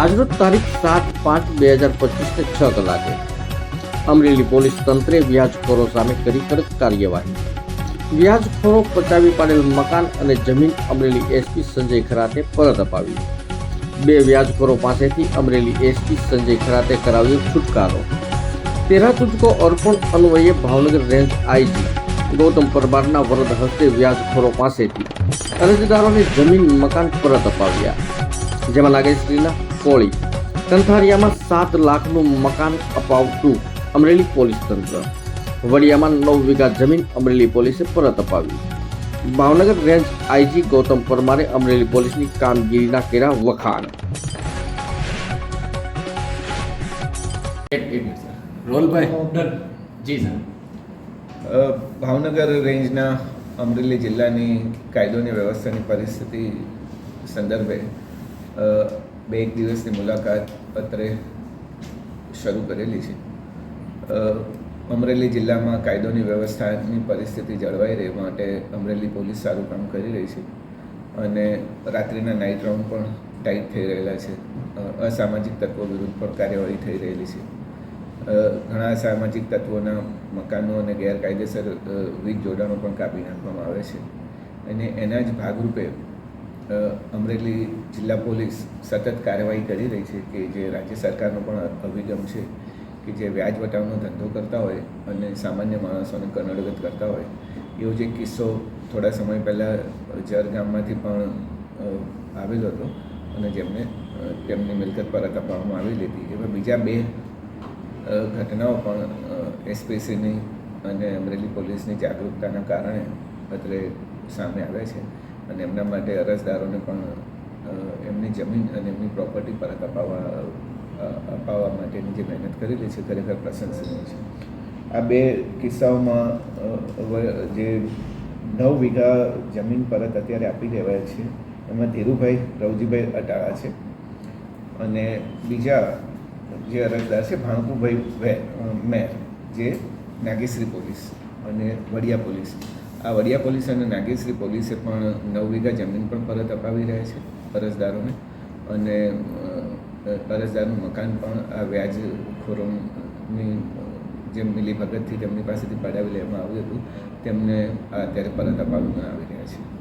આજરોજ તારીખ સાત પાંચ બે હજાર પચીસને છ કલાકે. અમરેલી પોલીસ તંત્રે વ્યાજખોરો સામે કરી કડક કાર્યવાહી. વ્યાજખોરો પચાવી પાડેલ મકાન અને જમીન અમરેલી એસપી સંજય ખરાતે પરત અપાવી. બે વ્યાજખોરો પાસેથી અમરેલી એસપી સંજય ખરાતે કરાવ્યો છુટકારો. તેરા તુજકો અર્પણ અન્વયે ભાવનગર રેન્જ આઈજી ગૌતમ પરમારના વરદ હસ્તે વ્યાજખોરો પાસેથી અરજદારોને જમીન મકાન પરત અપાવ્યા. જેમાં નાગેશ્રીના કોળી કંથારિયામાં સાત લાખનું મકાન અપાવતું અમરેલી પોલીસ તંત્ર. વડિયામાં નવ વીઘા જમીન અમરેલી પોલીસે પરત અપાવી. ભાવનગર રેન્જ આઈજી ગૌતમ પરમારે અમરેલી પોલીસની કામગીરીના કર્યા વખાણ. રોલભાઈ. જી સર ભાવનગર રેન્જના અમરેલી જિલ્લાની કાયદોની વ્યવસ્થાની પરિસ્થિતિ સંદર્ભે અ, બે એક દિવસની મુલાકાત પત્રે શરૂ કરેલી છે. અમરેલી જિલ્લામાં કાયદોની વ્યવસ્થાની પરિસ્થિતિ જળવાઈ રહે માટે અમરેલી પોલીસ સારું કામ કરી રહી છે અને રાત્રિના નાઇટ રાઉન્ડ પણ ટાઈટ થઈ રહેલા છે. અસામાજિક તત્વો વિરુદ્ધ પણ કાર્યવાહી થઈ રહેલી છે. ઘણા સામાજિક તત્વોના મકાનો અને ગેરકાયદેસર વીજ જોડાણો પણ કાપી નાખવામાં આવે છે. અને એના જ ભાગરૂપે અમરેલી જિલ્લા પોલીસ સતત કાર્યવાહી કરી રહી છે કે જે રાજ્ય સરકારનો પણ અભિગમ છે કે જે વ્યાજ વટાવનો ધંધો કરતા હોય અને સામાન્ય માણસોને કનડગત કરતા હોય, એવો જે કિસ્સો થોડા સમય પહેલાં જર ગામમાંથી પણ આવેલો હતો અને જેમને તેમની મિલકત પરત અપાવવામાં આવેલી હતી એવા બીજા બે ઘટનાઓ પણ એસપીસીની અને અમરેલી પોલીસની જાગૃતતાના કારણે અત્રે સામે આવ્યા છે. અને એમના માટે અરજદારોને પણ એમની જમીન અને એમની પ્રોપર્ટી પરત અપાવવા અપાવવા માટેની જે મહેનત કરેલી છે, ખરેખર પ્રશંસનીય છે. આ બે કિસ્સાઓમાં જે નવ વીઘા જમીન પરત અત્યારે આપી દેવાય છે, એમાં ધીરુભાઈ, રવજીભાઈ અટાળા છે. અને બીજા જે અરજદાર છે, ભાણકુભાઈ મેર, જે નાગેશ્રી પોલીસ અને વડિયા પોલીસ. આ વડિયા પોલીસ અને નાગેશ્રી પોલીસે પણ નવ વીઘા જમીન પણ પરત અપાવી રહ્યા છે અરજદારોને. અને અરજદારનું મકાન પણ આ વ્યાજખોરોની જે મિલીભગતથી તેમની પાસેથી પડાવી લેવામાં આવ્યું હતું. તેમને અત્યારે પરત અપાવવામાં આવી રહ્યા છે.